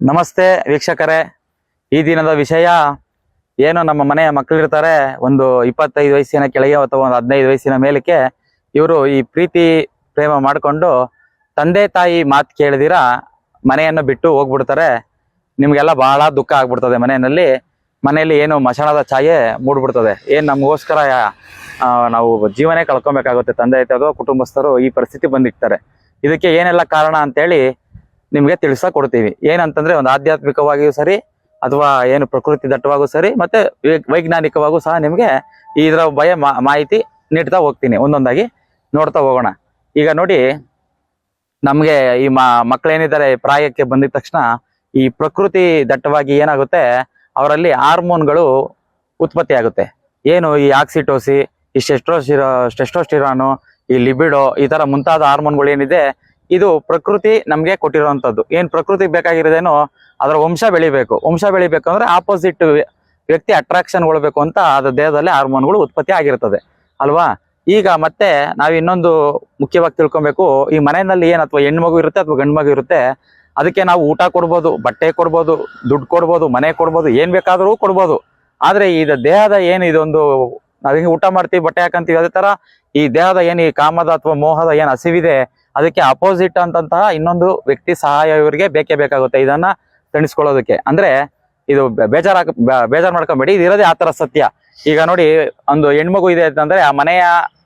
ನಮಸ್ತೆ ವೀಕ್ಷಕರೇ. ಈ ದಿನದ ವಿಷಯ ಏನು ನಮ್ಮ ಮನೆಯ ಮಕ್ಕಳಿರ್ತಾರೆ, ಒಂದು ಇಪ್ಪತ್ತೈದು ವಯಸ್ಸಿನ ಕೆಳಗೆ ಅಥವಾ ಒಂದು ಹದಿನೈದು ವಯಸ್ಸಿನ ಮೇಲಕ್ಕೆ ಇವರು ಈ ಪ್ರೀತಿ ಪ್ರೇಮ ಮಾಡಿಕೊಂಡು ತಂದೆ ತಾಯಿ ಮಾತು ಕೇಳಿದಿರ ಮನೆಯನ್ನು ಬಿಟ್ಟು ಹೋಗ್ಬಿಡ್ತಾರೆ. ನಿಮಗೆಲ್ಲ ಬಹಳ ದುಃಖ ಆಗ್ಬಿಡ್ತದೆ ಮನೆಯಲ್ಲಿ. ಮನೆಯಲ್ಲಿ ಏನು ಮಶಾಣದ ಛಾಯೆ ಮೂಡ್ಬಿಡ್ತದೆ. ಏನ್ ನಮಗೋಸ್ಕರ ನಾವು ಜೀವನೇ ಕಳ್ಕೊಬೇಕಾಗುತ್ತೆ ತಂದೆ ತಾಯಿ ಅಥವಾ ಕುಟುಂಬಸ್ಥರು ಈ ಪರಿಸ್ಥಿತಿ ಬಂದಿರ್ತಾರೆ. ಇದಕ್ಕೆ ಏನೆಲ್ಲ ಕಾರಣ ಅಂತೇಳಿ ನಿಮ್ಗೆ ತಿಳಿಸ ಕೊಡ್ತೀವಿ. ಏನಂತಂದ್ರೆ ಒಂದು ಆಧ್ಯಾತ್ಮಿಕವಾಗಿಯೂ ಸರಿ, ಅಥವಾ ಏನು ಪ್ರಕೃತಿ ದಟ್ಟವಾಗೂ ಸರಿ, ಮತ್ತೆ ವೈಜ್ಞಾನಿಕವಾಗೂ ಸಹ ನಿಮ್ಗೆ ಇದರ ಭಯ ಮಾಹಿತಿ ನೀಡ್ತಾ ಹೋಗ್ತೀನಿ. ಒಂದೊಂದಾಗಿ ನೋಡ್ತಾ ಹೋಗೋಣ. ಈಗ ನೋಡಿ, ನಮಗೆ ಈ ಮಕ್ಕಳೇನಿದ್ದಾರೆ ಪ್ರಾಯಕ್ಕೆ ಬಂದಿದ ತಕ್ಷಣ ಈ ಪ್ರಕೃತಿ ದಟ್ಟವಾಗಿ ಏನಾಗುತ್ತೆ, ಅವರಲ್ಲಿ ಹಾರ್ಮೋನ್ಗಳು ಉತ್ಪತ್ತಿ ಆಗುತ್ತೆ. ಏನು ಈ ಆಕ್ಸಿಟೋಸಿ, ಈ ಸ್ಟೆಸ್ಟ್ರೋಸಿರೋ ಸ್ಟೆಸ್ಟೋಸ್ಟಿರಾನು ಈ ಲಿಬಿಡೋ ಈ ತರ ಮುಂತಾದ ಹಾರ್ಮೋನ್ಗಳು ಏನಿದೆ ಇದು ಪ್ರಕೃತಿ ನಮಗೆ ಕೊಟ್ಟಿರುವಂತದ್ದು. ಏನ್ ಪ್ರಕೃತಿ ಬೇಕಾಗಿರೋದೇನೋ ಅದರ ವಂಶ ಬೆಳಿಬೇಕು. ವಂಶ ಬೆಳಿಬೇಕು ಅಂದ್ರೆ ಆಪೋಸಿಟ್ ವ್ಯಕ್ತಿ ಅಟ್ರಾಕ್ಷನ್ ಕೊಡಬೇಕು ಅಂತ ಅದ್ರ ದೇಹದಲ್ಲಿ ಹಾರ್ಮೋನ್ಗಳು ಉತ್ಪತ್ತಿ ಆಗಿರ್ತದೆ. ಅಲ್ವಾ? ಈಗ ಮತ್ತೆ ನಾವ್ ಇನ್ನೊಂದು ಮುಖ್ಯವಾಗಿ ತಿಳ್ಕೊಬೇಕು. ಈ ಮನೆಯಲ್ಲಿ ಏನ್ ಅಥವಾ ಹೆಣ್ಮಗು ಮಗು ಇರುತ್ತೆ ಅಥವಾ ಗಂಡು ಮಗು ಇರುತ್ತೆ, ಅದಕ್ಕೆ ನಾವು ಊಟ ಕೊಡ್ಬೋದು, ಬಟ್ಟೆ ಕೊಡ್ಬೋದು, ದುಡ್ಡು ಕೊಡ್ಬೋದು, ಮನೆ ಕೊಡ್ಬೋದು, ಏನ್ ಬೇಕಾದ್ರೂ ಕೊಡ್ಬೋದು. ಆದ್ರೆ ಇದು ದೇಹದ ಏನು ಇದೊಂದು ನಾವ್ ಹಿಂಗೆ ಊಟ ಮಾಡ್ತೀವಿ, ಬಟ್ಟೆ ಹಾಕಂತೀವಿ, ಅದೇ ತರ ಈ ದೇಹದ ಏನು ಈ ಕಾಮದ ಅಥವಾ ಮೋಹದ ಏನು ಹಸಿವಿದೆ ಅದಕ್ಕೆ ಅಪೋಸಿಟ್ ಅಂತಂತಹ ಇನ್ನೊಂದು ವ್ಯಕ್ತಿ ಸಹಾಯ ಇವರಿಗೆ ಬೇಕೇ ಬೇಕಾಗುತ್ತೆ. ಇದನ್ನ ತಣಿಸ್ಕೊಳ್ಳೋದಕ್ಕೆ ಅಂದ್ರೆ ಇದು ಬೇಜಾರ್ ಬೇಜಾರ್ ಮಾಡ್ಕೊಂಬೇಡಿ. ಇದು ಇರೋದೇ ಆತರ ಸತ್ಯ. ಈಗ ನೋಡಿ, ಒಂದು ಹೆಣ್ಮಗು ಇದೆ ಅಂತಂದ್ರೆ ಆ ಮನೆಯ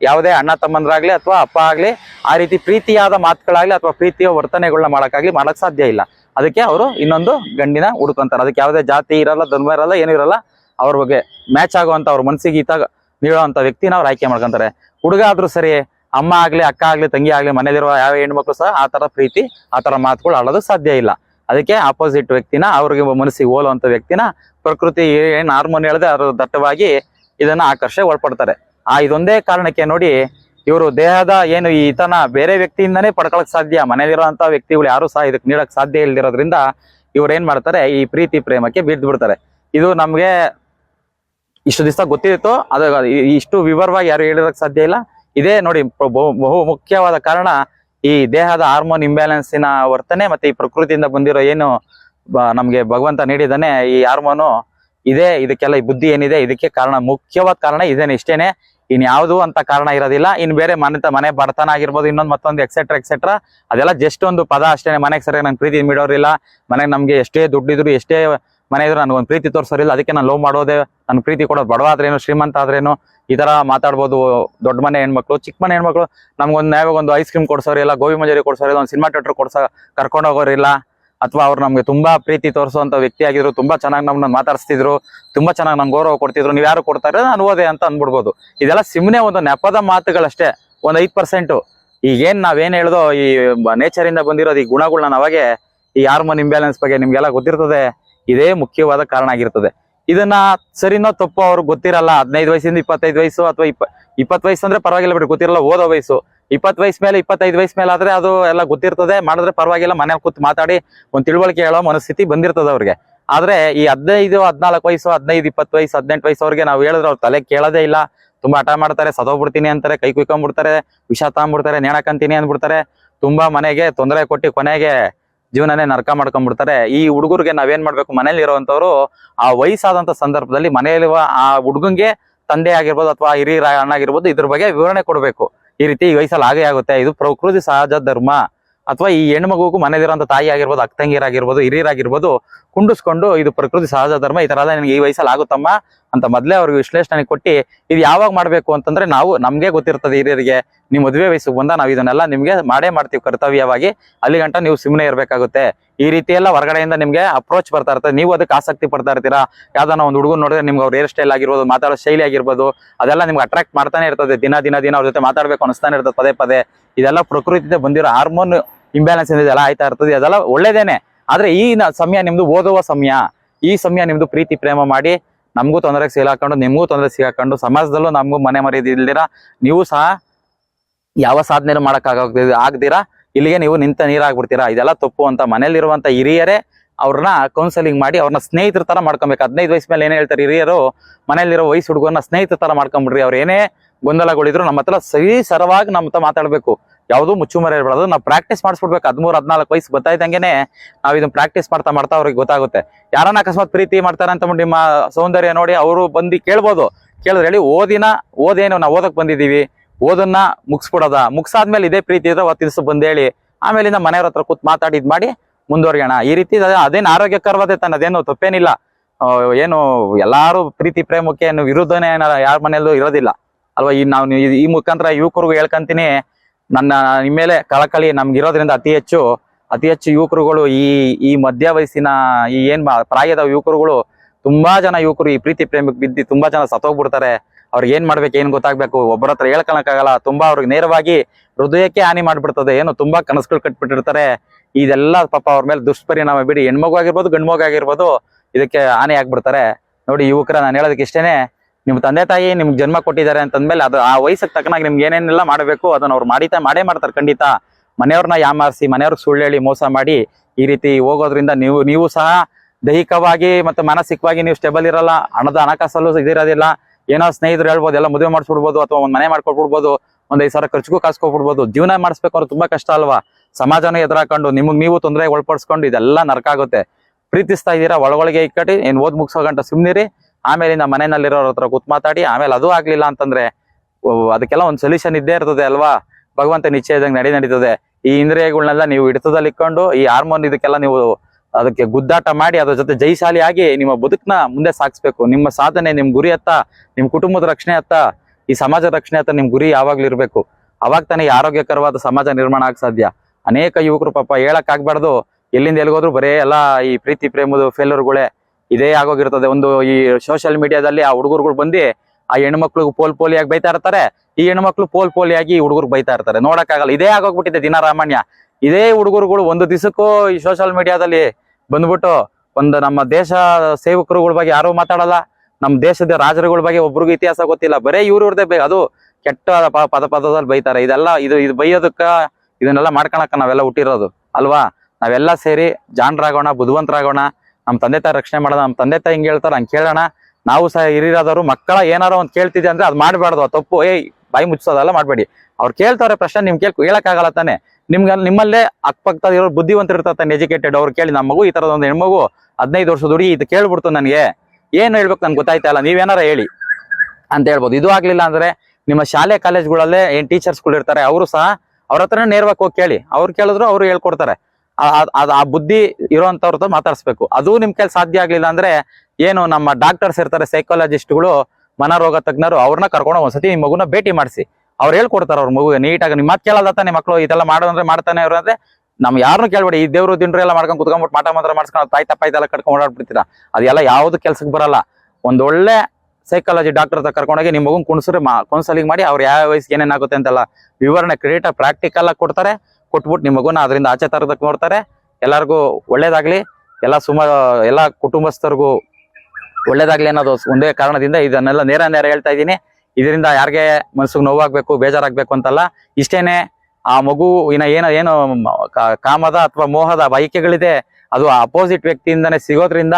ಯಾವುದೇ ಅಣ್ಣ ತಮ್ಮಂದ್ರಾಗ್ಲಿ ಅಥವಾ ಅಪ್ಪ ಆಗ್ಲಿ ಆ ರೀತಿ ಪ್ರೀತಿಯಾದ ಮಾತುಗಳಾಗ್ಲಿ ಅಥವಾ ಪ್ರೀತಿಯ ವರ್ತನೆಗಳನ್ನ ಮಾಡೋಕ್ಕಾಗ್ಲಿ ಮಾಡಕ್ ಸಾಧ್ಯ ಇಲ್ಲ. ಅದಕ್ಕೆ ಅವರು ಇನ್ನೊಂದು ಗಂಡಿನ ಹುಡ್ಕೊಂತಾರೆ ಅದಕ್ಕೆ ಯಾವುದೇ ಜಾತಿ ಇರಲ್ಲ, ಧರ್ಮ ಇರಲ್ಲ, ಏನೂ ಇರಲ್ಲ, ಅವ್ರ ಬಗ್ಗೆ ಮ್ಯಾಚ್ ಆಗುವಂತ ಅವ್ರ ಮನಸ್ಸಿಗೆ ಈತ ನೀಡುವಂತ ವ್ಯಕ್ತಿನ ಅವ್ರು ಆಯ್ಕೆ ಮಾಡ್ಕೊಂತಾರೆ. ಹುಡುಗ ಆದ್ರೂ ಸರಿ ಅಮ್ಮ ಆಗ್ಲಿ, ಅಕ್ಕ ಆಗ್ಲಿ, ತಂಗಿ ಆಗ್ಲಿ ಮನೇಲಿರುವ ಯಾವ ಹೆಣ್ಮಕ್ಳು ಸಹ ಆ ತರ ಪ್ರೀತಿ, ಆ ತರ ಮಾತುಗಳು ಆಡೋದು ಸಾಧ್ಯ ಇಲ್ಲ. ಅದಕ್ಕೆ ಆಪೋಸಿಟ್ ವ್ಯಕ್ತಿನ ಅವ್ರಿಗೆ ಮನಸ್ಸಿಗೆ ಹೋಲುವಂತ ವ್ಯಕ್ತಿನ ಪ್ರಕೃತಿ ಏನ್ ಹಾರ್ಮೋನ್ ಹೇಳದೆ ಅದ್ರ ದಟ್ಟವಾಗಿ ಇದನ್ನ ಆಕರ್ಷಣೆ ಒಳಪಡ್ತಾರೆ. ಆ ಇದೊಂದೇ ಕಾರಣಕ್ಕೆ ನೋಡಿ, ಇವರು ದೇಹದ ಏನು ಈತನ ಬೇರೆ ವ್ಯಕ್ತಿಯಿಂದನೇ ಪಡ್ಕೊಳಕ್ ಸಾಧ್ಯ ಮನೇಲಿರುವಂತ ವ್ಯಕ್ತಿಗಳು ಯಾರು ಸಹ ಇದಕ್ಕೆ ನೀಡಕ್ ಸಾಧ್ಯ ಇಲ್ದಿರೋದ್ರಿಂದ ಇವ್ರು ಏನ್ ಮಾಡ್ತಾರೆ, ಈ ಪ್ರೀತಿ ಪ್ರೇಮಕ್ಕೆ ಬಿದ್ದು ಬಿಡ್ತಾರೆ. ಇದು ನಮ್ಗೆ ಇಷ್ಟು ದಿವಸ ಗೊತ್ತಿತ್ತು ಅದ ಇಷ್ಟು ವಿವರವಾಗಿ ಯಾರು ಹೇಳಿರಕ್ ಸಾಧ್ಯ ಇಲ್ಲ. ಇದೇ ನೋಡಿ, ಬಹು ಮುಖ್ಯವಾದ ಕಾರಣ ಈ ದೇಹದ ಹಾರ್ಮೋನ್ ಇಂಬ್ಯಾಲೆನ್ಸಿನ ವರ್ತನೆ ಮತ್ತೆ ಈ ಪ್ರಕೃತಿಯಿಂದ ಬಂದಿರೋ ಏನು ನಮ್ಗೆ ಭಗವಂತ ನೀಡಿದಾನೆ ಈ ಹಾರ್ಮೋನು ಇದೇ, ಇದಕ್ಕೆಲ್ಲ ಈ ಬುದ್ಧಿ ಏನಿದೆ, ಇದಕ್ಕೆ ಕಾರಣ, ಮುಖ್ಯವಾದ ಕಾರಣ ಇದೇನೆ. ಇಷ್ಟೇನೆ, ಇನ್ ಯಾವುದು ಅಂತ ಕಾರಣ ಇರೋದಿಲ್ಲ. ಇನ್ ಬೇರೆ ಮನೆ ಮನೆ ಬಡತನ ಆಗಿರ್ಬೋದು, ಇನ್ನೊಂದು ಮತ್ತೊಂದು ಎಕ್ಸೆಟ್ರಾ ಎಕ್ಸೆಟ್ರಾ ಅದೆಲ್ಲ ಜಸ್ಟ್ ಒಂದು ಪದ ಅಷ್ಟೇ ಮನೆಗೆ ಸರಿಯಾಗಿ ನನ್ ಪ್ರೀತಿ ಬಿಡೋರಿಲ್ಲ ಮನೆಗೆ ನಮ್ಗೆ ಎಷ್ಟೇ ದುಡ್ಡಿದ್ರು, ಎಷ್ಟೇ ಮನೆ ಇದ್ರು ನನಗೊಂದು ಪ್ರೀತಿ ತೋರಿಸೋರಿಲ್ಲ. ಅದಕ್ಕೆ ನಾನು ಲವ್ ಮಾಡೋದೇ ನನ್ನ ಪ್ರೀತಿ ಕೊಡೋದು. ಬಡವ ಆದ್ರೇನು ಶ್ರೀಮಂತ ಆದ್ರೇನು ಈ ತರ ಮಾತಾಡ್ಬೋದು ದೊಡ್ಡ ಮನೆ ಹೆಣ್ಮಕ್ಳು, ಚಿಕ್ಕ ಮನೆ ಹೆಣ್ಮಕ್ಳು. ನಮ್ಗೊಂದು ನ್ಯಾಯ ಒಂದು ಐಸ್ ಕ್ರೀಮ್ ಕೊಡ್ಸೋರಿಲ್ಲ ಗೋಬಿ ಮಂಜೂರಿ ಕೊಡ್ಸೋರಿಲ್ಲ ಒಂದು ಸಿನಿಮಾ ಥಿಯೇಟರ್ ಕೊಡ್ಸೋ, ಕರ್ಕೊಂಡು ಹೋಗೋರಿಲ್ಲ ಅಥವಾ ಅವ್ರು ನಮಗೆ ತುಂಬಾ ಪ್ರೀತಿ ತೋರಿಸುವಂತ ವ್ಯಕ್ತಿ ಆಗಿದ್ರು, ತುಂಬಾ ಚೆನ್ನಾಗಿ ನಮ್ಮನ್ನ ಮಾತಾಡಿಸ್ತಿದ್ರು, ತುಂಬಾ ಚೆನ್ನಾಗಿ ನಮ್ಗೆ ಗೌರವ ಕೊಡ್ತಿದ್ರು. ನೀವು ಯಾರು ಕೊಡ್ತಾರೆ ನಾನು ಓದೆ ಅಂತ ಅನ್ಬಿಡ್ಬೋದು ಇದೆಲ್ಲ ಸುಮ್ಮನೆ ಒಂದು ನೆಪದ ಮಾತುಗಳಷ್ಟೇ, ಒಂದು ಐದು ಪರ್ಸೆಂಟ್ ಈಗೇನ್ ನಾವೇನ್ ಹೇಳ್ದೋ, ಈ ನೇಚರ್ ಇಂದ ಬಂದಿರೋದು ಈ ಗುಣಗಳನ್ನ ನಾವಾಗೆ, ಈ ಹಾರ್ಮೋನ್ ಇಂಬ್ಯಾಲೆನ್ಸ್ ಬಗ್ಗೆ ನಿಮ್ಗೆಲ್ಲ ಗೊತ್ತಿರ್ತದೆ. ಇದೇ ಮುಖ್ಯವಾದ ಕಾರಣ ಆಗಿರ್ತದೆ. ಇದನ್ನ ಸರಿನೋ ತಪ್ಪು ಅವ್ರಿಗೆ ಗೊತ್ತಿರಲ್ಲ. ಹದಿನೈದು ವಯಸ್ಸಿಂದ ಇಪ್ಪತ್ತೈದು ವಯಸ್ಸು ಅಥವಾ ಇಪ್ಪ, ಇಪ್ಪತ್ತು ವಯಸ್ಸು ಅಂದ್ರೆ ಪರವಾಗಿಲ್ಲ ಬಿಡಿ ಗೊತ್ತಿರಲ್ಲ, ಓದೋ ವಯಸ್ಸು. ಇಪ್ಪತ್ತು ವಯಸ್ಸು ಮೇಲೆ, ಇಪ್ಪತ್ತೈದು ವಯಸ್ಸು ಮೇಲೆ ಆದ್ರೆ ಅದು ಎಲ್ಲ ಗೊತ್ತಿರ್ತದೆ, ಮಾಡಿದ್ರೆ ಪರವಾಗಿಲ್ಲ, ಮನೇಲಿ ಕೂತ್ ಮಾತಾಡಿ ಒಂದ್ ತಿಳುವಳಿಕೆ ಹೇಳೋ ಮನಸ್ಥಿತಿ ಬಂದಿರ್ತದೆ ಅವ್ರಿಗೆ. ಆದ್ರೆ ಈ ಹದಿನೈದು, ಹದಿನಾಲ್ಕು ವಯಸ್ಸು, ಹದಿನೈದು, ಇಪ್ಪತ್ತು ವಯಸ್ಸು, ಹದಿನೆಂಟು ವಯಸ್ಸು ಅವ್ರಿಗೆ ನಾವು ಹೇಳಿದ್ರೆ ಅವ್ರ ತಲೆ ಕೇಳೋದೇ ಇಲ್ಲ. ತುಂಬಾ ಹಠ ಮಾಡ್ತಾರೆ ಸದೋಗ್ಬಿಡ್ತೀನಿ ಅಂತಾರೆ, ಕೈ ಕುಯ್ಕೊಂಡ್ಬಿಡ್ತಾರೆ, ವಿಷ ತಗೊಂಡ್ಬಿಡ್ತಾರೆ ನೇಣಕಂತೀನಿ ಅಂದ್ಬಿಡ್ತಾರೆ. ತುಂಬಾ ಮನೆಗೆ ತೊಂದರೆ ಕೊಟ್ಟು ಕೊನೆಗೆ ಜೀವನನೇ ನರಕ ಮಾಡ್ಕೊಂಡ್ಬಿಡ್ತಾರೆ. ಈ ಹುಡುಗರಿಗೆ ನಾವೇನ್ ಮಾಡ್ಬೇಕು? ಮನೇಲಿ ಇರುವಂತವ್ರು ಆ ವಯಸ್ಸಾದಂತ ಸಂದರ್ಭದಲ್ಲಿ ಮನೆಯಲ್ಲಿರುವ ಆ ಹುಡುಗಂಗೆ ತಂದೆ ಆಗಿರ್ಬೋದು ಅಥವಾ ಹಿರಿಯರ ಅಣ್ಣ ಆಗಿರ್ಬೋದು ಇದ್ರ ಬಗ್ಗೆ ವಿವರಣೆ ಕೊಡ್ಬೇಕು. ಈ ರೀತಿ ಈ ವಯಸ್ಸಲ್ಲಿ ಆಗೇ ಆಗುತ್ತೆ. ಇದು ಪ್ರಕೃತಿ ಸಹಜ ಧರ್ಮ. ಅಥವಾ ಈ ಹೆಣ್ಮಗುಗೂ ಮನೆಯಲ್ಲಿರುವಂತ ತಾಯಿ ಆಗಿರ್ಬೋದು ಅಕ್ಕ ತಂಗಿರಾಗಿರ್ಬೋದು ಹಿರಿಯರಾಗಿರ್ಬೋದು ಕುಂಡಿಸ್ಕೊಂಡು ಇದು ಪ್ರಕೃತಿ ಸಹಜ ಧರ್ಮ. ಈ ತರದ ನಿನಗೆ ಈ ವಯಸ್ಸಲ್ಲಿ ಆಗುತ್ತಮ್ಮ. ಅಂತ ಮೊದ್ಲೇ ಅವ್ರಿಗೆ ವಿಶ್ಲೇಷಣೆ ಕೊಟ್ಟು, ಇದು ಯಾವಾಗ ಮಾಡಬೇಕು ಅಂತಂದ್ರೆ ನಾವು, ನಮ್ಗೆ ಗೊತ್ತಿರ್ತದೆ ಹಿರಿಯರಿಗೆ ನೀವು ಮದುವೆ ವಯಸ್ಸಿಗೆ ಬಂದ ನಾವು ಇದನ್ನೆಲ್ಲ ನಿಮ್ಗೆ ಮಾಡೇ ಮಾಡ್ತೀವಿ ಕರ್ತವ್ಯವಾಗಿ. ಅಲ್ಲಿ ಗಂಟ ನೀವು ಸುಮ್ಮನೆ ಇರಬೇಕಾಗುತ್ತೆ. ಈ ರೀತಿ ಎಲ್ಲ ಹೊರಗಡೆಯಿಂದ ನಿಮಗೆ ಅಪ್ರೋಚ್ ಬರ್ತಾ ಇರ್ತದೆ. ನೀವು ಅದಕ್ಕೆ ಆಸಕ್ತಿ ಪಡ್ತಾ ಇರ್ತೀರಾ? ಯಾವ್ದಾನ ಒಂದು ಹುಡುಗನ್ ನೋಡಿದ್ರೆ ನಿಮ್ಗೆ ಅವ್ರ ಹೇರ್ ಸ್ಟೈಲ್ ಆಗಿರ್ಬೋದು, ಮಾತಾಡೋ ಶೈಲಿ ಆಗಿರ್ಬೋದು, ಅದೆಲ್ಲ ನಿಮ್ಗೆ ಅಟ್ರಾಕ್ಟ್ ಮಾಡ್ತಾನೆ ಇರ್ತದೆ. ದಿನ ದಿನ ದಿನ ಅವ್ರ ಜೊತೆ ಮಾತಾಡ್ಬೇಕು ಅನಿಸ್ತಾನೆ ಇರ್ತದೆ ಪದೇ ಪದೇ. ಇದೆಲ್ಲ ಪ್ರಕೃತಿಯಿಂದ ಬಂದಿರೋ ಹಾರ್ಮೋನ್ ಇಂಬ್ಯಾಲೆನ್ಸ್ ಇದೆಲ್ಲ ಆಯ್ತಾ ಇರ್ತದೆ. ಅದೆಲ್ಲ ಒಳ್ಳೇದೇನೆ. ಆದ್ರೆ ಈ ಸಮಯ ನಿಮ್ದು ಓದುವ ಸಮಯ. ಈ ಸಮಯ ನಿಮ್ದು ಪ್ರೀತಿ, ಪ್ರೇಮ ಮಾಡಿ ನಮಗೂ ತೊಂದರೆಗೆ ಸಿಗಾಕೊಂಡು ನಿಮಗೂ ತೊಂದರೆ ಸಿಗಾಕೊಂಡು ಸಮಾಜದಲ್ಲೂ ನಮಗೂ ಮನೆ ಮರ್ಯಾದೆ ಇಲ್ದಿರ, ನೀವು ಸಹ ಯಾವ ಸಾಧನೆ ಮಾಡಕ್ಕಾಗ ಆಗ್ದಿರಾ, ಇಲ್ಲಿಗೆ ನೀವು ನಿಂತ ನೀರಾಗ್ಬಿಡ್ತೀರಾ. ಇದೆಲ್ಲ ತಪ್ಪು ಅಂತ ಮನೇಲಿರುವಂಥ ಹಿರಿಯರೇ ಅವ್ರನ್ನ ಕೌನ್ಸಲಿಂಗ್ ಮಾಡಿ ಅವ್ರನ್ನ ಸ್ನೇಹಿತರ ತರ ಮಾಡ್ಕೊಬೇಕು. ಹದಿನೈದು ವಯಸ್ಸು ಮೇಲೆ ಏನು ಹೇಳ್ತಾರೆ ಹಿರಿಯರು ಮನೇಲಿರೋ ವಯಸ್ಸು ಹುಡುಗರನ್ನ ಸ್ನೇಹಿತರ ತರ ಮಾಡ್ಕೊಂಬಿಡ್ರಿ. ಅವ್ರು ಏನೇ ಗೊಂದಲಗಳಿದ್ರು ನಮ್ಮ ಹತ್ರ ಸರಿ ಸರವಾಗಿ ನಮ್ಮ ಹತ್ರ ಮಾತಾಡ್ಬೇಕು. ಯಾವುದು ಮುಚ್ಚುಮರೆ ಇರಬಾರ್ದು ನಾವು ಪ್ರಾಕ್ಟೀಸ್ ಮಾಡಿಸ್ಬಿಡ್ಬೇಕು ಹದಿಮೂರು, ಹದಿನಾಲ್ಕು ವಯಸ್ಸು ಗೊತ್ತಾಯ್ತಂಗೆನೆ ನಾವು ಇದನ್ನ ಪ್ರಾಕ್ಟೀಸ್ ಮಾಡ್ತಾ ಮಾಡ್ತಾ ಅವ್ರಿಗೆ ಗೊತ್ತಾಗುತ್ತೆ. ಯಾರನ್ನ ಅಕಸ್ಮಾತ್ ಪ್ರೀತಿ ಮಾಡ್ತಾರೆ ಅಂತ ನಿಮ್ಮ ಸೌಂದರ್ಯ ನೋಡಿ ಅವರು ಬಂದು ಕೇಳ್ಬೋದು. ಕೇಳಿದ್ರೆ ಹೇಳಿ, ಓದಿನ, ಓದೇನು ನಾವು ಓದಕ್ಕೆ ಬಂದಿದ್ದೀವಿ. ಓದನ್ನ ಮುಗಿಸ್ಬಿಡೋದ. ಮುಗಿಸಾದ್ಮೇಲೆ ಇದೇ ಪ್ರೀತಿ ಇದ್ರೆ ಅವತ್ತು ದಿವಸ ಬಂದು ಹೇಳಿ, ಆಮೇಲಿಂದ ಮನೆಯವ್ರ ಹತ್ರ ಕೂತ್ ಮಾತಾಡಿ ಇದು ಮಾಡಿ ಮುಂದುವರಿಯೋಣ ಈ ರೀತಿ ಅದೇ- ಅದೇನು ಆರೋಗ್ಯಕರವಾದ ತನ್ನ ಅದೇನು ತಪ್ಪೇನಿಲ್ಲ. ಏನು ಎಲ್ಲಾರು ಪ್ರೀತಿ ಪ್ರೇಮಕ್ಕೆ ಏನು ವಿರುದ್ಧನೇ ಯಾರ ಮನೆಯಲ್ಲೂ ಇರೋದಿಲ್ಲ. ಅಲ್ವಾ? ಈ ನಾವು ಈ ಮುಖಾಂತರ ಯುವಕರಿಗೂ ಹೇಳ್ಕಂತೀನಿ. ನನ್ನ ನಿಮ್ಮ ಮೇಲೆ ಕಳಕಳಿ ನಮ್ಗೆ ಇರೋದ್ರಿಂದ ಅತಿ ಹೆಚ್ಚು ಅತಿ ಹೆಚ್ಚು ಯುವಕರುಗಳು ಈ ಈ ಮಧ್ಯ ವಯಸ್ಸಿನ ಈ ಏನ್ ಪ್ರಾಯದ ಯುವಕರುಗಳು ತುಂಬಾ ಜನ ಯುವಕರು ಈ ಪ್ರೀತಿ ಪ್ರೇಮಕ್ಕೆ ಬಿದ್ದು ತುಂಬಾ ಜನ ಸತ್ತೋಗ್ಬಿಡ್ತಾರೆ. ಅವ್ರಿಗೆ ಏನ್ ಮಾಡ್ಬೇಕು, ಏನ್ ಗೊತ್ತಾಗ್ಬೇಕು? ಒಬ್ಬರ ಹತ್ರ ಹೇಳ್ಕೊಳಕ್ಕಾಗಲ್ಲ. ತುಂಬಾ ಅವ್ರಿಗೆ ನೇರವಾಗಿ ಹೃದಯಕ್ಕೆ ಹಾನಿ ಮಾಡ್ಬಿಡ್ತದೆ. ಏನು ತುಂಬಾ ಕನಸುಗಳು ಕಟ್ಬಿಟ್ಟಿರ್ತಾರೆ. ಇದೆಲ್ಲ ಪಾಪ ಅವ್ರ ಮೇಲೆ ದುಷ್ಪರಿಣಾಮ ಬಿಡಿ. ಹೆಣ್ಮಗು ಆಗಿರ್ಬೋದು, ಗಂಡ್ಮಗು ಆಗಿರ್ಬೋದು, ಇದಕ್ಕೆ ಹಾನಿ ಆಗ್ಬಿಡ್ತಾರೆ. ನೋಡಿ ಯುವಕರ, ನಾನು ಹೇಳೋದಕ್ಕೆ ಇಷ್ಟೇನೆ ನಿಮ್ ತಂದೆ ತಾಯಿ ನಿಮ್ಗೆ ಜನ್ಮ ಕೊಟ್ಟಿದ್ದಾರೆ ಅಂತಂದ್ಮೇಲೆ ಅದು ಆ ವಯಸ್ಸಿಗೆ ತಕ್ಕನಾಗಿ ನಿಮ್ಗೆ ಏನೇನೆಲ್ಲ ಮಾಡಬೇಕು, ಅದನ್ನ ಅವ್ರು ಮಾಡಿತಾ ಮಾಡೇ ಮಾಡ್ತಾರೆ ಖಂಡಿತ. ಮನೆಯವ್ರನ್ನ ಯಾಮಾರಿಸಿ, ಮನೆಯವ್ರಿಗೆ ಸುಳ್ಳು ಹೇಳಿ ಮೋಸ ಮಾಡಿ ಈ ರೀತಿ ಹೋಗೋದ್ರಿಂದ ನೀವು ನೀವು ಸಹ ದೈಹಿಕವಾಗಿ ಮತ್ತೆ ಮಾನಸಿಕವಾಗಿ ನೀವು ಸ್ಟೇಬಲ್ ಇರಲ್ಲ, ಹಣದ ಹಣಕಾಸಲ್ಲೂ ಇದಿರೋದಿಲ್ಲ. ಏನೋ ಸ್ನೇಹಿತರು ಹೇಳ್ಬೋದು, ಎಲ್ಲ ಮದುವೆ ಮಾಡಿಸ್ಬಿಡ್ಬೋದು ಅಥವಾ ಒಂದ್ ಮನೆ ಮಾಡ್ಕೊಟ್ಬಿಡ್ಬೋದು, ಒಂದು ಐದು ಸಾವಿರ ಖರ್ಚಿಗೂ ಕಾಸ್ಕೊಬಿಡ್ಬೋದು ಜೀವನ ಮಾಡಿಸ್ಬೇಕು ಅಂದ್ರೆ ತುಂಬಾ ಕಷ್ಟ ಅಲ್ವಾ? ಸಮಾಜನ ಎದುರಾಕೊಂಡು ನಿಮಗೆ ನೀವು ತೊಂದರೆ ಒಳಪಡಿಸ್ಕೊಂಡು ಇದೆಲ್ಲ ನರಕ ಆಗುತ್ತೆ ಪ್ರೀತಿಸ್ತಾ ಇದ್ದೀರಾ, ಒಳಗೊಳಗೆ ಇಕ್ಕಟ್ಟಿ, ಏನು ಓದ್ ಮುಗಿಸೋ ಗಂಟ ಸುಮ್ನಿರಿ ನಮ್ಮ ಮನೆಯಲ್ಲಿರೋರ ಹತ್ರ ಕೂತ್ ಮಾತಾಡಿ, ಆಮೇಲೆ ಅದು ಆಗ್ಲಿಲ್ಲ ಅಂತಂದ್ರೆ ಅದಕ್ಕೆಲ್ಲ ಒಂದು ಸೊಲ್ಯೂಷನ್ ಇದ್ದೇ ಇರ್ತದೆ ಅಲ್ವಾ? ಭಗವಂತ ನಿಶ್ಚಯ ಇದ್ದಂಗೆ ನಡಿ ನಡೀತದೆ. ಈ ಇಂದ್ರಿಯಗಳನ್ನೆಲ್ಲ ನೀವು ಹಿಡಿತದಲ್ಲಿ ಇಟ್ಕೊಂಡು ಈ ಹಾರ್ಮೋನ್ ಇದಕ್ಕೆಲ್ಲ ನೀವು ಅದಕ್ಕೆ ಗುದ್ದಾಟ ಮಾಡಿ, ಅದ್ರ ಜೊತೆ ಜೈಶಾಲಿಯಾಗಿ ನಿಮ್ಮ ಬದುಕನ್ನ ಮುಂದೆ ಸಾಗಿಸ್ಬೇಕು. ನಿಮ್ಮ ಸಾಧನೆ ನಿಮ್ ಗುರಿ ಹತ್ತ ನಿಮ್ ಕುಟುಂಬದ ರಕ್ಷಣೆ ಹತ್ತ ಈ ಸಮಾಜ ರಕ್ಷಣೆ ಹತ್ತ ನಿಮ್ ಗುರಿ ಯಾವಾಗ್ಲೂ ಇರ್ಬೇಕು. ಅವಾಗ ತಾನೇ ಆರೋಗ್ಯಕರವಾದ ಸಮಾಜ ನಿರ್ಮಾಣ ಆಗ ಸಾಧ್ಯ. ಅನೇಕ ಯುವಕರು ಪಾಪ ಹೇಳಕ್ ಆಗ್ಬಾರ್ದು. ಎಲ್ಲಿಂದ ಎಲ್ಲಿಗೋದ್ರು ಬರೇ ಎಲ್ಲ ಈ ಪ್ರೀತಿ, ಪ್ರೇಮದ ಫೇಲ್ಯೂರ್ಗಳೇ ಇದೇ ಆಗೋಗಿರ್ತದೆ. ಒಂದು ಈ ಸೋಷಿಯಲ್ ಮೀಡಿಯಾದಲ್ಲಿ ಆ ಹುಡುಗರುಗಳು ಬಂದು ಆ ಹೆಣ್ಮಕ್ಳಿಗೆ ಪೋಲ್ ಪೋಲಿಯಾಗಿ ಬೈತಾ ಇರ್ತಾರೆ. ಈ ಹೆಣ್ಮಕ್ಳು ಪೋಲ್ ಪೋಲಿಯಾಗಿ ಹುಡುಗರು ಬೈತಾ ಇರ್ತಾರೆ. ನೋಡಕ್ಕಾಗಲ್ಲ. ಇದೇ ಆಗೋಗ್ಬಿಟ್ಟಿದೆ ದಿನ ರಾಮಾಣ್ಯ ಇದೇ ಹುಡುಗರುಗಳು ಒಂದು ದಿವಸಕ್ಕೂ ಈ ಸೋಷಿಯಲ್ ಮೀಡಿಯಾದಲ್ಲಿ ಬಂದ್ಬಿಟ್ಟು ಒಂದು ನಮ್ಮ ದೇಶ ಸೇವಕರುಗಳ ಬಗ್ಗೆ ಯಾರು ಮಾತಾಡಲ್ಲ. ನಮ್ಮ ದೇಶದ ರಾಜರುಗಳ ಬಗ್ಗೆ ಒಬ್ರಿಗೂ ಇತಿಹಾಸ ಗೊತ್ತಿಲ್ಲ. ಬರೇ ಇವ್ರವ್ರದೇ ಬೈ ಅದು ಕೆಟ್ಟ ಪದ ಪದದಲ್ಲಿ ಬೈತಾರೆ. ಇದೆಲ್ಲ ಇದು ಇದು ಬೈಯೋದಕ್ಕ ಇದನ್ನೆಲ್ಲ ಮಾಡ್ಕೊಳಕ ನಾವೆಲ್ಲ ಹುಟ್ಟಿರೋದು. ಅಲ್ವಾ? ನಾವೆಲ್ಲ ಸೇರಿ ಜಾಣರಾಗೋಣ, ಬುದ್ಧಿವಂತರಾಗೋಣ. ನಮ್ಮ ತಂದೆ ತಾಯಿ ರಕ್ಷಣೆ ಮಾಡೋಣ ನಮ್ಮ ತಂದೆ ತಾಯಿ ಹಿಂಗೆ ಹೇಳ್ತಾರೆ, ಹಂಗೆ ಕೇಳೋಣ. ನಾವು ಸಹ ಹಿರಿಯರಾದವರು, ಮಕ್ಕಳ ಏನಾರೋ ಒಂದು ಕೇಳ್ತಿದ್ದೆ ಅಂದ್ರೆ ಅದು ಮಾಡಬಾರ್ದು ತಪ್ಪು. ಏಯ್, ಬಾಯಿ ಮುಚ್ಚಿಸೋದಲ್ಲ, ಮಾಡಬೇಡಿ. ಅವ್ರು ಕೇಳ್ತಾರೆ ಪ್ರಶ್ನೆ ನಿಮ್ಗೆ ಕೇಳ್, ಹೇಳಕ್ಕಾಗಲ್ಲ ತಾನೆ. ನಿಮ್ಗೆ, ನಿಮ್ಮಲ್ಲೇ ಅಕ್ಕಪಕ್ಕದ ಇರೋ ಬುದ್ಧಿವಂತ ತಾನೆ ಎಜುಕೇಟೆಡ್ ಅವ್ರು ಕೇಳಿ ನಮ್ಮ ಮಗು ಈ ಥರದ ಒಂದು ಹೆಣ್ಮಗು ಹದಿನೈದು ವರ್ಷದ ಹುಡುಗಿ ಇದು ಕೇಳ್ಬಿಡ್ತು ನನಗೆ. ಏನು ಹೇಳ್ಬೇಕು ನನ್ಗೆ ಗೊತ್ತಾಯ್ತಾ ಇಲ್ಲ ನೀವೇನಾರ ಹೇಳಿ ಅಂತ ಹೇಳ್ಬೋದು. ಇದು ಆಗಲಿಲ್ಲ ಅಂದ್ರೆ ನಿಮ್ಮ ಶಾಲೆ ಕಾಲೇಜ್ಗಳಲ್ಲೇ ಏನು ಟೀಚರ್ಸ್ಗಳು ಇರ್ತಾರೆ, ಅವರು ಸಹ ಅವ್ರ ಹತ್ರನೇ ನೇರವಾಗಿ ಹೋಗಿ ಕೇಳಿ. ಅವ್ರು ಕೇಳಿದ್ರು ಅವ್ರು ಹೇಳ್ಕೊಡ್ತಾರೆ. ಆ- ಬುದ್ಧಿ ಇರೋಂಥವ್ರದ್ದು ಮಾತಾಡಿಸ್ಬೇಕು. ಅದು ನಿಮ್ ಕೈಲಿ ಸಾಧ್ಯ ಆಗ್ಲಿಲ್ಲ ಅಂದ್ರೆ ಏನು ನಮ್ಮ ಡಾಕ್ಟರ್ಸ್ ಇರ್ತಾರೆ ಸೈಕಾಲಜಿಸ್ಟ್ಗಳು ಮನೋರೋಗ ತಜ್ಞರು, ಅವ್ರನ್ನ ಕರ್ಕೊಂಡು ಒಂದ್ಸತಿ ನಿಮ್ಮ ಮಗುನ ಭೇಟಿ ಮಾಡಿಸಿ. ಅವ್ರು ಹೇಳ್ಕೊಡ್ತಾರೆ ಅವ್ರ ಮಗುಗೆ, ನೀಟಾಗಿ ನಿಮ್ಮ ಮಾತು ಕೇಳಲ್ಲ ತಾನೆ ಮಕ್ಕಳು ಇದೆಲ್ಲ ಮಾಡೋದ್ರೆ ಮಾಡ್ತಾನೆ ಅವ್ರು ಅಂದ್ರೆ ನಮ್ ಯಾರು ಕೇಳ್ಬೇಡಿ. ಈ ದೇವ್ರು ದಿಂಡ್ರು ಎಲ್ಲ ಮಾಡ್ಕೊಂಡು ಕುತ್ಕೊಂಡ್ಬಿಟ್ಟು ಮಾಟ ಮಾತ್ರ ಮಾಡ್ಸ್ಕೊಂಡು ತಾಯಿ ತಪ್ಪ ಇದೆಲ್ಲ ಕಟ್ಕೊಂಡು ಓಡಾಡ್ಬಿಡ್ತೀರಾ? ಅದೆಲ್ಲ ಯಾವ್ದು ಕೆಲ್ಸಕ್ಕೆ ಬರಲ್ಲ. ಒಂದ್ ಒಳ್ಳೆ ಸೈಕಾಲಜಿ ಡಾಕ್ಟರ್ ಹತ್ರ ಕರ್ಕೊಂಡೋಗಿ ನಿಮ್ಮ ಮಗು ಕುಣಿಸ್ರೆ ಕೌನ್ಸಲಿಂಗ್ ಮಾಡಿ ಅವ್ರು ಯಾವ ವಯಸ್ಸಿಗೆ ಏನೇನಾಗುತ್ತೆ ಅಂತೆಲ್ಲ ವಿವರಣೆ ಕ್ರಿಯೇಟ್ ಪ್ರಾಕ್ಟಿಕಲ್ ಆಗಿ ಕೊಡ್ತಾರೆ. ಕೊಟ್ಬಿಟ್ಟು ನಿಮ್ಮ ಮಗುನ ಅದರಿಂದ ಆಚೆ ತರದಕ್ಕೆ ನೋಡ್ತಾರೆ. ಎಲ್ಲರಿಗೂ ಒಳ್ಳೇದಾಗ್ಲಿ. ಎಲ್ಲ ಸುಮ, ಎಲ್ಲ ಕುಟುಂಬಸ್ಥರಿಗೂ ಒಳ್ಳೇದಾಗ್ಲಿ ಅನ್ನೋದು ಒಂದೇ ಕಾರಣದಿಂದ ಇದನ್ನೆಲ್ಲ ನೇರ ನೇರ ಹೇಳ್ತಾ ಇದ್ದೀನಿ. ಇದರಿಂದ ಯಾರಿಗೆ ಮನಸ್ಸಿಗೆ ನೋವಾಗಬೇಕು, ಬೇಜಾರಾಗ್ಬೇಕು ಅಂತಲ್ಲ, ಇಷ್ಟೇನೆ ಆ ಮಗು ಇನ್ನ ಏನೋ, ಏನು ಕಾಮದ ಅಥವಾ ಮೋಹದ ಬಯಕೆಗಳಿದೆ, ಅದು ಅಪೋಸಿಟ್ ವ್ಯಕ್ತಿಯಿಂದನೇ ಸಿಗೋದ್ರಿಂದ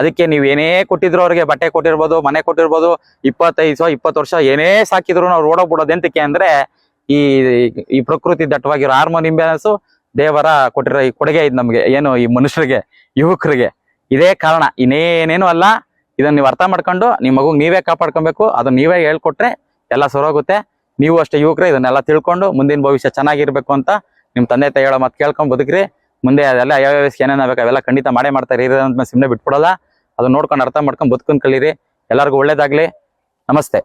ಅದಕ್ಕೆ ನೀವು ಏನೇ ಕೊಟ್ಟಿದ್ರು ಅವ್ರಿಗೆ ಬಟ್ಟೆ ಕೊಟ್ಟಿರ್ಬೋದು, ಮನೆ ಕೊಟ್ಟಿರ್ಬೋದು, ಇಪ್ಪತ್ತೈದು, ಇಪ್ಪತ್ತು ವರ್ಷ ಏನೇ ಸಾಕಿದ್ರು ಅವ್ರು ಓಡೋಗ್ಬಿಡೋದು ಎಂತಕ್ಕೆ ಅಂದ್ರೆ ಈ ಈ ಪ್ರಕೃತಿ ದಟ್ಟವಾಗಿರೋ ಹಾರ್ಮೋನ್ ಇಂಬ್ಯಾಲೆನ್ಸು ದೇವರ ಕೊಟ್ಟಿರೋ ಈ ಕೊಡುಗೆ ಇದು ನಮಗೆ, ಏನು ಈ ಮನುಷ್ಯರಿಗೆ, ಯುವಕರಿಗೆ. ಇದೇ ಕಾರಣ, ಇನ್ನೇನೇನು ಅಲ್ಲ, ಇದನ್ನ ನೀವು ಅರ್ಥ ಮಾಡ್ಕೊಂಡು ನಿಮ್ಮ ಮಗು ನೀವೇ ಕಾಪಾಡ್ಕೊಬೇಕು ಅದನ್ನ ನೀವೇ ಹೇಳ್ಕೊಟ್ರೆ ಎಲ್ಲ ಸರೋಗುತ್ತೆ. ನೀವು ಅಷ್ಟೇ ಯುವಕರೇ, ಇದನ್ನೆಲ್ಲ ತಿಳ್ಕೊಂಡು ಮುಂದಿನ ಭವಿಷ್ಯ ಚೆನ್ನಾಗಿರ್ಬೇಕು ಅಂತ ನಿಮ್ಮ ತಂದೆ ತಾಯಿ ಹೇಳೋ ಮಾತು ಕೇಳ್ಕೊಂಡು ಬದುಕ್ರಿ. ಮುಂದೆ ಅದೆಲ್ಲ ಯಾವ ವಯಸ್ಸಿಗೆ ಏನೇನು ಆಗಬೇಕು ಅವೆಲ್ಲ ಖಂಡಿತ ಮಾಡೇ ಮಾಡ್ತಾರೆ ಅಂತ ಸುಮ್ಮನೆ ಬಿಟ್ಬಿಡಲ್ಲ. ಅದನ್ನ ನೋಡ್ಕೊಂಡು ಅರ್ಥ ಮಾಡ್ಕೊಂಡು ಬದುಕೊಂಡು ಕಲೀರಿ. ಎಲ್ಲರಿಗೂ ಒಳ್ಳೇದಾಗ್ಲಿ. ನಮಸ್ತೆ.